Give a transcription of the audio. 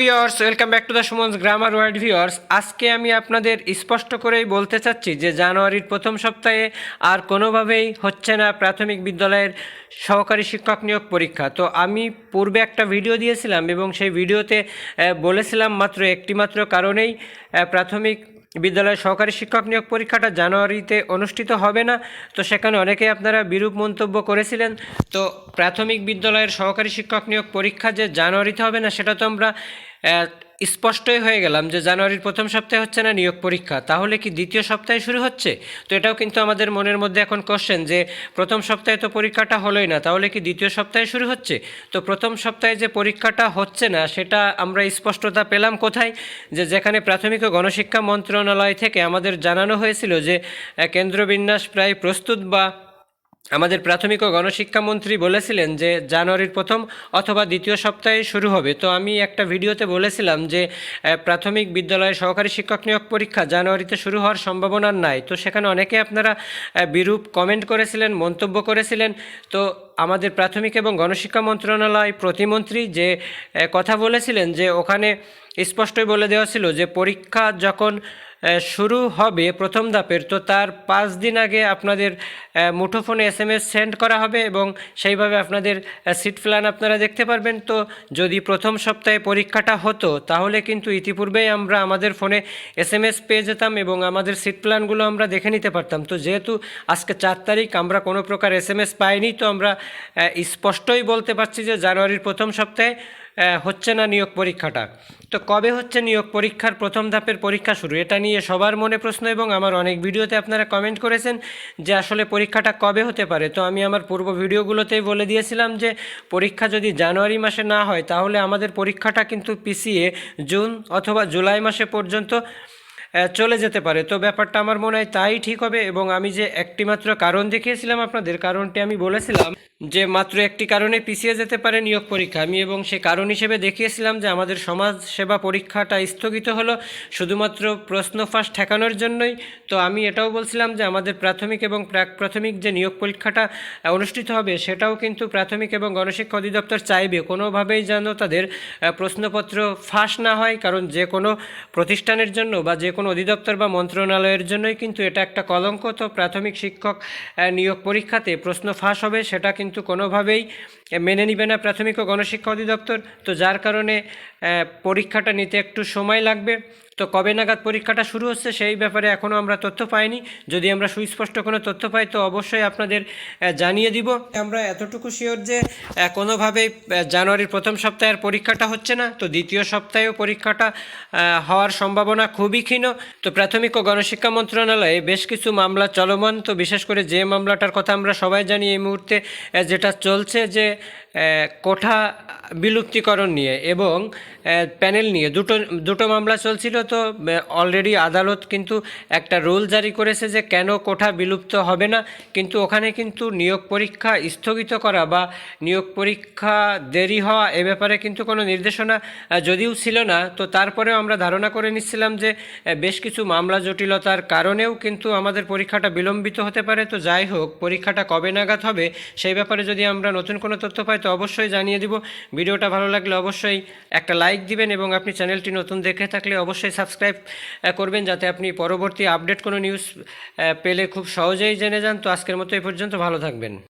Viewers welcome back to the Sumon's grammar word viewers আজকে আমি আপনাদের স্পষ্ট করেই বলতে চাচ্ছি যে জানুয়ারির প্রথম সপ্তাহে আর কোনোভাবেই হচ্ছে না প্রাথমিক বিদ্যালয়ের সহকারী শিক্ষক নিয়োগ পরীক্ষা। তো আমি পূর্বে একটা ভিডিও দিয়েছিলাম এবং সেই ভিডিওতে বলেছিলাম মাত্র একটি মাত্র কারণেই প্রাথমিক বিদ্যালয়ের সহকারী শিক্ষক নিয়োগ পরীক্ষাটা জানুয়ারিতে অনুষ্ঠিত হবে না। তো সেখানে অনেকেই আপনারা বিরূপ মন্তব্য করেছিলেন। তো প্রাথমিক বিদ্যালয়ের সহকারী শিক্ষক নিয়োগ পরীক্ষা যে জানুয়ারিতে হবে না, সেটা তো আমরা স্পষ্টই হয়ে গেলাম যে জানুয়ারির প্রথম সপ্তাহে হচ্ছে না নিয়োগ পরীক্ষা। তাহলে কি দ্বিতীয় সপ্তাহে শুরু হচ্ছে? তো এটাও কিন্তু আমাদের মনের মধ্যে এখন কোশ্চেন যে প্রথম সপ্তাহে তো পরীক্ষাটা হলোই না, তাহলে কি দ্বিতীয় সপ্তাহে শুরু হচ্ছে? তো প্রথম সপ্তাহে যে পরীক্ষাটা হচ্ছে না, সেটা আমরা স্পষ্টতা পেলাম কোথায়? যে যেখানে প্রাথমিক ও গণশিক্ষা মন্ত্রণালয় থেকে আমাদের জানানো হয়েছিল যে কেন্দ্রবিন্যাস প্রায় প্রস্তুত বা আমাদের প্রাথমিক ও গণশিক্ষামন্ত্রী বলেছিলেন যে জানুয়ারির প্রথম অথবা দ্বিতীয় সপ্তাহে শুরু হবে। তো আমি একটা ভিডিওতে বলেছিলাম যে প্রাথমিক বিদ্যালয়ে সহকারী শিক্ষক নিয়োগ পরীক্ষা জানুয়ারিতে শুরু হওয়ার সম্ভাবনা নাই। তো সেখানে অনেকে আপনারা বিরূপ কমেন্ট করেছিলেন, মন্তব্য করেছিলেন। তো আমাদের প্রাথমিক এবং গণশিক্ষা মন্ত্রণালয় প্রতিমন্ত্রী যে কথা বলেছিলেন যে, ওখানে স্পষ্টই বলে দেওয়া ছিল যে, পরীক্ষা যখন শুরু হবে প্রথম ধাপের, তো তার পাঁচ দিন আগে আপনাদের মুঠোফোনে এস এম এস সেন্ড করা হবে এবং সেইভাবে আপনাদের সিট প্ল্যান আপনারা দেখতে পারবেন। তো যদি প্রথম সপ্তাহে পরীক্ষাটা হতো, তাহলে কিন্তু ইতিপূর্বেই আমরা আমাদের ফোনে এস এম এস পেয়ে যেতাম এবং আমাদের সিট প্ল্যানগুলো আমরা দেখে নিতে পারতাম। তো যেহেতু আজকে চার তারিখ, আমরা কোনো প্রকার এস এম এস পাইনি, তো আমরা স্পষ্টই বলতে পারছি যে জানুয়ারির প্রথম সপ্তাহে হচ্ছে না নিয়োগ পরীক্ষাটা। তো কবে হচ্ছে নিয়োগ পরীক্ষার প্রথম ধাপের পরীক্ষা শুরু? এটা নিয়ে সবার মনে প্রশ্ন এবং আমার অনেক ভিডিওতে আপনারা কমেন্ট করেছেন যে আসলে পরীক্ষাটা কবে হতে পারে। তো আমি আমার পূর্ব ভিডিওগুলোতেই বলে দিয়েছিলাম যে পরীক্ষা যদি জানুয়ারি মাসে না হয়, তাহলে আমাদের পরীক্ষাটা কিন্তু পিছিয়ে জুন অথবা জুলাই মাসে পর্যন্ত চলে যেতে পারে। তো ব্যাপারটা আমার মনে হয় তাই ঠিক হবে এবং আমি যে একটি মাত্র কারণ দেখিয়েছিলাম আপনাদের, কারণটি আমি বলেছিলাম যে মাত্র একটি কারণে পিছিয়ে যেতে পারে নিয়োগ পরীক্ষা। আমি এবং সে কারণ হিসেবে দেখিয়েছিলাম যে আমাদের সমাজ সেবা পরীক্ষাটা স্থগিত হলো শুধুমাত্র প্রশ্ন ফাঁস ঠেকানোর জন্যই। তো আমি এটাও বলছিলাম যে আমাদের প্রাথমিক এবং প্রাক প্রাথমিক যে নিয়োগ পরীক্ষাটা অনুষ্ঠিত হবে সেটাও কিন্তু প্রাথমিক এবং গণশিক্ষা অধিদপ্তর চাইবে। কোনোভাবেই যেন তাদের প্রশ্নপত্র ফাঁস না হয়, কারণ যে কোনো প্রতিষ্ঠানের জন্য বা যে কোনো অধিদপ্তর বা মন্ত্রণালয়ের জন্যই কিন্তু এটা একটা কলঙ্ক। তো প্রাথমিক শিক্ষক নিয়োগ পরীক্ষাতে প্রশ্ন ফাঁস হবে সেটা কিন্তু কোনোভাবেই মেনে নিবে না প্রাথমিক ও গণশিক্ষা অধিদপ্তর। তো যার কারণে পরীক্ষাটা নিতে একটু সময় লাগবে। তো কবে নাগাদ পরীক্ষাটা শুরু হচ্ছে সেই ব্যাপারে এখনও আমরা তথ্য পাইনি। যদি আমরা সুস্পষ্ট কোনো তথ্য পাই, তো অবশ্যই আপনাদের জানিয়ে দিব। আমরা এতটুকু শিওর যে কোনোভাবেই জানুয়ারির প্রথম সপ্তাহের পরীক্ষাটা হচ্ছে না। তো দ্বিতীয় সপ্তাহেও পরীক্ষাটা হওয়ার সম্ভাবনা খুবই ক্ষীণ। তো প্রাথমিক ও গণশিক্ষা মন্ত্রণালয়ে বেশ কিছু মামলা চলমান। তো বিশেষ করে যে মামলাটার কথা আমরা সবাই জানি এই মুহূর্তে যেটা চলছে যে কোঠা বিলুপ্তিকরণ নিয়ে এবং প্যানেল নিয়ে। দুটো দুটো মামলা চলছিল তো অলরেডি আদালত কিন্তু একটা রুল জারি করেছে যে কেন কোঠা বিলুপ্ত হবে না। কিন্তু ওখানে কিন্তু নিয়োগ পরীক্ষা স্থগিত করা বা নিয়োগ পরীক্ষা দেরি হওয়া এ ব্যাপারে কিন্তু কোনো নির্দেশনা যদিও ছিল না, তো তারপরেও আমরা ধারণা করে নিচ্ছিলাম যে বেশ কিছু মামলা জটিলতার কারণেও কিন্তু আমাদের পরীক্ষাটা বিলম্বিত হতে পারে। তো যাই হোক, পরীক্ষাটা কবে নাগাদ হবে সেই ব্যাপারে যদি আমরা নতুন কোনো তথ্য পাই, তো অবশ্যই জানিয়ে দিব। ভিডিওটা ভালো লাগলে অবশ্যই একটা লাইক দিবেন এবং আপনি চ্যানেলটি নতুন দেখে থাকলে অবশ্যই সাবস্ক্রাইব করবেন যাতে আপনি পরবর্তী আপডেট কোনো নিউজ পেলে খুব সহজেই জেনে যান। তো আজকের মতো এই পর্যন্ত, ভালো থাকবেন।